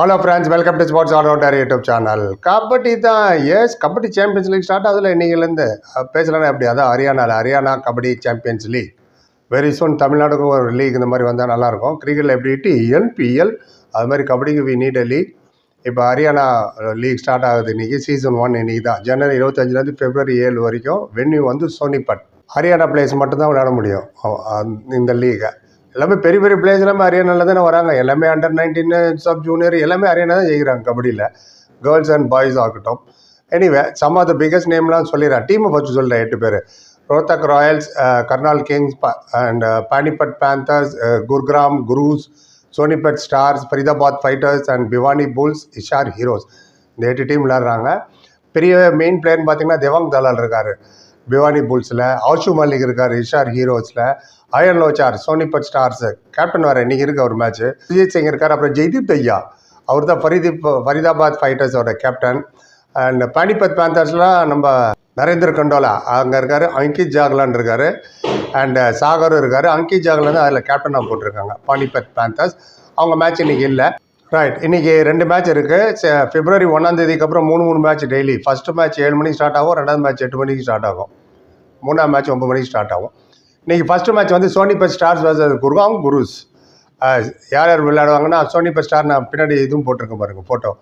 Hello friends welcome to sports all rounder YouTube channel kabaddi தான் yes kabaddi champions league start ஆகுதுல இன்னைக்குலேருந்து பேசலாம் எப்படி? அதான் ஹரியானாவில் Haryana kabaddi champions league very soon தமிழ்நாடுக்கும் ஒரு லீக் இந்த மாதிரி வந்தால் நல்லாயிருக்கும். கிரிக்கெட்டில் எப்படி என்பிஎல் அது மாதிரி கபடிக்கு வி நீட் லீக் இப்போ ஹரியானா லீக் ஸ்டார்ட் ஆகுது இன்றைக்கி சீசன் ஒன் இன்னைக்கு தான். ஜனவரி இருபத்தஞ்சிலேருந்து பிப்ரவரி ஏழு வரைக்கும் வென்யூ வந்து சோனிபட் ஹரியானா பிளேஸ் மட்டும்தான் விளையாட முடியும் இந்த லீகை எல்லாமே பெரிய பெரிய பிளேயர்ஸ் எல்லாமே ஹரியானாவில் தானே வராங்க. எல்லாமே அண்டர் நைன்டீன் சப் ஜூனியர் எல்லாமே ஹரியானா தான் ஜெயிக்கிறாங்க கபடியில். கேர்ள்ஸ் அண்ட் பாய்ஸ் ஆகட்டும். Anyway some of the biggest நேம்லாம் சொல்லிடுறேன். டீமை பற்றி சொல்கிறேன் எட்டு பேர். Rohtak royals Karnal kings and Panipat panthers Gurugram Gurus Sonipat stars Faridabad fighters and Bhiwani bulls Hisar heroes இந்த எட்டு டீம் விளாட்றாங்க பெரிய மெயின் பிளேயர்னு பார்த்தீங்கன்னா தேவாங் தலால் இருக்கார். பிவானி புல்ஸில் ஆஷு மல்லிக் இருக்கார் இஷார் ஹீரோஸில் அயன் லோச்சார் சோனிபட் ஸ்டார்ஸ் கேப்டன் வர இன்னைக்கு இருக்கு அவர் மேட்ச் சுஜித் சிங் இருக்கார் அப்புறம் ஜெய்தீப் தையா அவர் தான் ஃபரிதீப் ஃபரிதாபாத் ஃபைட்டர்ஸோட கேப்டன் அண்ட் பானிபத் பேந்தர்ஸில் நம்ம நரேந்திர கண்டோலா அங்கே இருக்கார் அங்கித் ஜாக்லான் இருக்கார் அண்ட் சாகரும் இருக்கார். அங்கித் ஜாக்லான் தான் அதில் கேப்டனாக போட்டிருக்காங்க பானிபத் பேந்தர்ஸ் அவங்க மேட்ச் இன்றைக்கி இல்லை. ரைட் இன்றைக்கி ரெண்டு மேட்ச் இருக்குது பிப்ரவரி ஒன்றாந்தேதிக்கு அப்புறம் மூணு மூணு மேட்ச் டெய்லி ஃபஸ்ட்டு மேட்ச் ஏழு மணிக்கு ஸ்டார்ட் ஆகும் ரெண்டாவது மேட்ச் எட்டு மணிக்கு ஸ்டார்ட் ஆகும். மூணாம் மேட்ச் ஒம்பது மணிக்கு ஸ்டார்ட் ஆகும். இன்றைக்கி ஃபஸ்ட்டு மேட்ச் வந்து சோனிபத் ஸ்டார்ஸ் வர்சஸ் குர்காங் குருஸ். யார் யார் விளையாடுவாங்கன்னா சோனிபத் ஸ்டார் நான் பின்னாடி இதுவும் போட்டிருக்கேன் பாருங்கள் ஃபோட்டோ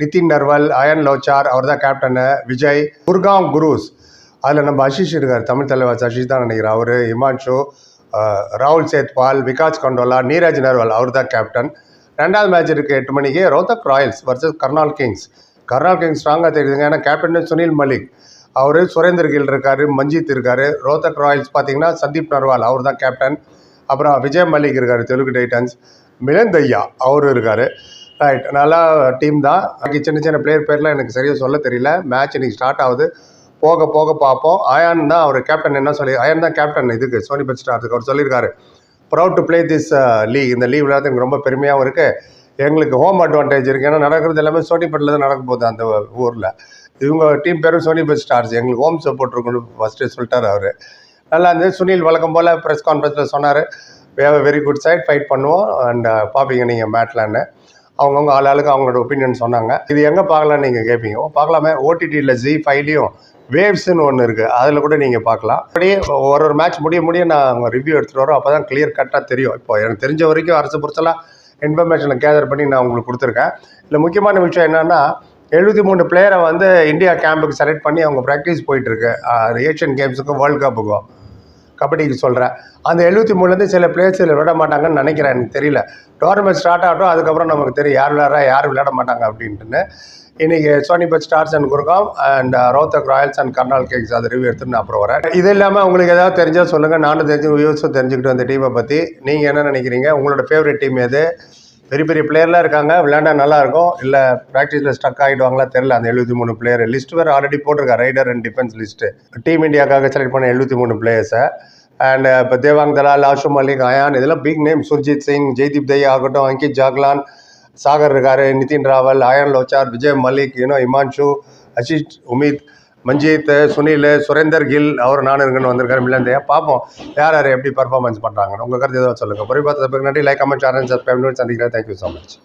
நிதின் நர்வல் அயன் லோச்சார் அவர் தான் கேப்டனு விஜய் குர்காங் குருஸ். அதில் நம்ம அஷிஷ் இருக்கார் தமிழ் தலைவர் அஷிஷ் தான் நினைக்கிறேன் அவர் இமான்ஷு ராகுல் சேத்பால் விகாஸ் கண்டோலா நீரஜ் நர்வல் அவர் தான் கேப்டன் ரெண்டாவது மேட்ச் இருக்குது எட்டு மணிக்கு Rohtak royals versus Karnal kings. Karnal kings ஸ்ட்ராங்காக தெரியுதுங்க ஏன்னா கேப்டன் சுனில் மலிக். அவர் சுரேந்தர் கில் இருக்கார் மஞ்சித் இருக்கார் ரோத்தக் ராயல்ஸ் பார்த்தீங்கன்னா சந்தீப் நர்வால் அவர் தான் கேப்டன் அப்புறம் விஜய் மல்லிக் இருக்கார் தெலுங்கு டைட்டன்ஸ். மிலன் தையா அவர் இருக்கார். ரைட் நல்லா டீம் தான். பாக்கி சின்ன சின்ன பிளேயர் பேர்லாம் எனக்கு சரியாக சொல்ல தெரியல. மேட்ச் இன்னைக்கு ஸ்டார்ட் ஆகுது. போக போக பார்ப்போம். அயான் தான் அவர் கேப்டன் என்ன சொல்லி அயான் தான் கேப்டன் இதுக்கு சோனிபத் ஸ்டார்ஸுக்கு அவர் சொல்லியிருக்காரு. Proud to play this league இந்த லீவ் விளையாட்டு எனக்கு ரொம்ப பெருமையாகவும் இருக்குது எங்களுக்கு ஹோம் அட்வான்டேஜ் இருக்குது ஏன்னா நடக்கிறது எல்லாமே சோனிபட்டில் தான் நடக்க போகுது அந்த ஊரில். இவங்க டீம் பேரும் சோனி பஸ் ஸ்டார்ஸ் எங்களுக்கு ஹோம் சப்போர்ட் இருக்குன்னு ஃபஸ்ட்டு சொல்லிட்டார் அவர். நல்லா இருந்தது. சுனில் வழக்கம் போல் ப்ரெஸ் கான்ஃபரன்ஸில் சொன்னார். வேவ வெரி குட் சைட் ஃபைட் பண்ணுவோம். அண்ட் uh, பார்ப்பீங்க நீங்கள் மேட்லான்னு அவங்கவுங்க ஆள் ஆளுக்கு அவங்களோட ஒப்பீனியன் சொன்னாங்க. இது எங்கே பார்க்கலாம்னு நீங்கள் கேட்பீங்க பார்க்கலாமே. ஓடிடியில் ஜி ஃபைவ்லையும் வேவ்ஸ்னு ஒன்று இருக்குது அதில் கூட நீங்கள் பார்க்கலாம். அப்படியே ஒரு ஒரு மேட்ச் முடிய முடிய நான் அவங்க ரிவ்யூ எடுத்துகிட்டு வரோம் அப்போ தான் கிளியர் கட்டாக தெரியும். இப்போ எனக்கு தெரிஞ்ச வரைக்கும் அரசு பொறுத்தலாம் இன்ஃபர்மேஷனை கேதர் பண்ணி நான் உங்களுக்கு கொடுத்துருக்கேன். இல்லை முக்கியமான விஷயம் என்னென்னா எழுபத்தி மூணு பிளேயரை வந்து இந்தியா கேம்புக்கு செலக்ட் பண்ணி அவங்க ப்ராக்டிஸ் போயிட்டுருக்கு. ஏஷியன் கேம்ஸுக்கும் வேர்ல்டு கப்புக்கும் கபடிக்கு சொல்கிறேன் அந்த எழுபத்தி மூணுலேருந்து சில பிளேயர்ஸ் இதில் விட மாட்டாங்கன்னு நினைக்கிறேன். எனக்கு தெரியல. டோர்னமெண்ட் ஸ்டார்ட் ஆகட்டும் அதுக்கப்புறம் நமக்கு தெரியும். யார் விளையாடுறா யார் விளையாட மாட்டாங்க அப்படின்ட்டுன்னு. இன்றைக்கி Sonipat stars and Gurgaon and Rohtak royals and Karnal kings அதை ரிவ்யூ எடுத்துன்னு நான் அப்புறம் வரேன். இது இல்லாமல் உங்களுக்கு ஏதாவது தெரிஞ்சால் சொல்லுங்கள் நானும் தெரிஞ்சு வியூஸும் தெரிஞ்சுக்கிட்டு அந்த டீமை பற்றி நீங்கள் என்ன நினைக்கிறீங்க? உங்களோட ஃபேவரட் டீம் எது? பெரிய பெரிய பிளேயர்லாம் இருக்காங்க. விளையாண்டா நல்லா இருக்கும் இல்லை ப்ராக்டிஸில் ஸ்டக் ஆகிடுவாங்களா? தெரில அந்த எழுபத்தி மூணு பிளேயர் லிஸ்ட் வேறு ஆல்ரெடி போட்டிருக்கா raider and defence list team இந்தியாக்காக select பண்ண எழுபத்தி மூணு பிளேயர்ஸை அண்ட் இப்போ தேவாங் தலால் ஆஷு மல்லிக் அயான் இதெல்லாம் பிக் நேம் சுர்ஜித் சிங் ஜெய்தீப் தையா ஆகட்டும் அங்கித் ஜாக்லான் சாகர் இருக்காரு நிதின் ராவல் அயான் லோச்சார் விஜய் மல்லிக் யூனோ இமான்ஷு அஷிஷ் உமித் மஞ்சித் சுனில் சுரேந்தர் கில் அவர் நான் இருக்குன்னு வந்திருக்காரு மில்லந்தையா பார்ப்போம் யார் யார் எப்படி பர்ஃபார்மன்ஸ் பண்ணுறாங்கன்னு உங்கள் கருத்து ஏதாவது சொல்லுங்கள் பொறி நன்றி. லைக் கமெண்ட் சேனல் சப்ஸ்கிரைப் சந்திக்கிறேன். Thank you so much